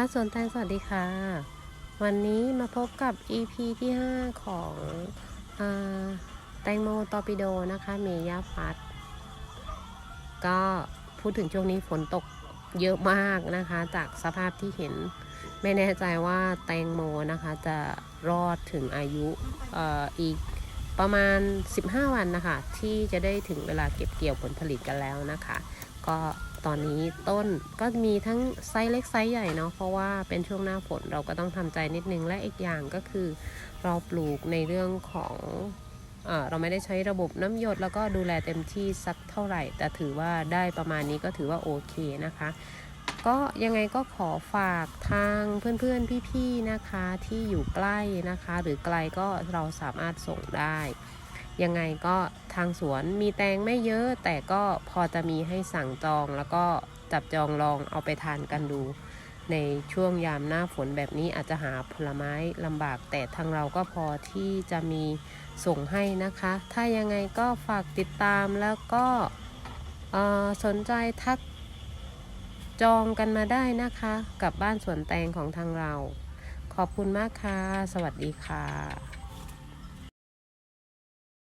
บ้านสวนแตงสวัสดีค่ะ วันนี้มาพบกับ EP ที่ 5 ของอแตงโมตอปิโดนะคะ เมย่าพัด ก็พูดถึงช่วงนี้ฝนตกเยอะมากนะคะ จากสภาพที่เห็น ไม่แน่ใจว่าแตงโมนะคะจะรอดถึงอายุเอ่ออีกประมาณ 15 วันนะคะ ที่จะได้ถึงเวลาเก็บเกี่ยวผลผลิตกันแล้วนะคะ ก็ตอนนี้ต้นก็มีทั้งไซส์เล็กไซส์ใหญ่เนาะเพราะว่าเป็นช่วงหน้าฝนเราก็ต้องทำใจนิดนึงและอีกอย่างก็คือ เราปลูกในเรื่องของเออเราไม่ได้ใช้ระบบน้ำหยดแล้วก็ดูแลเต็มที่สักเท่าไหร่ แต่ถือว่าได้ประมาณนี้ก็ถือว่าโอเคนะคะ ก็ยังไงก็ขอฝากทางเพื่อนๆพี่ๆนะคะที่อยู่ใกล้นะคะ หรือไกลก็เราสามารถส่งได้ ยังไงก็ทางสวนมีแตงไม่เยอะ แต่ก็พอจะมีให้สั่งจอง แล้วก็จับจองลองเอาไปทานกันดู ในช่วงยามหน้าฝนแบบนี้อาจจะหาผลไม้ลำบาก แต่ทางเราก็พอที่จะมีส่งให้นะคะ ถ้ายังไงก็ฝากติดตามแล้วก็สนใจทักจองกันมาได้นะคะ กับบ้านสวนแตงของทางเรา ขอบคุณมากค่ะ สวัสดีค่ะ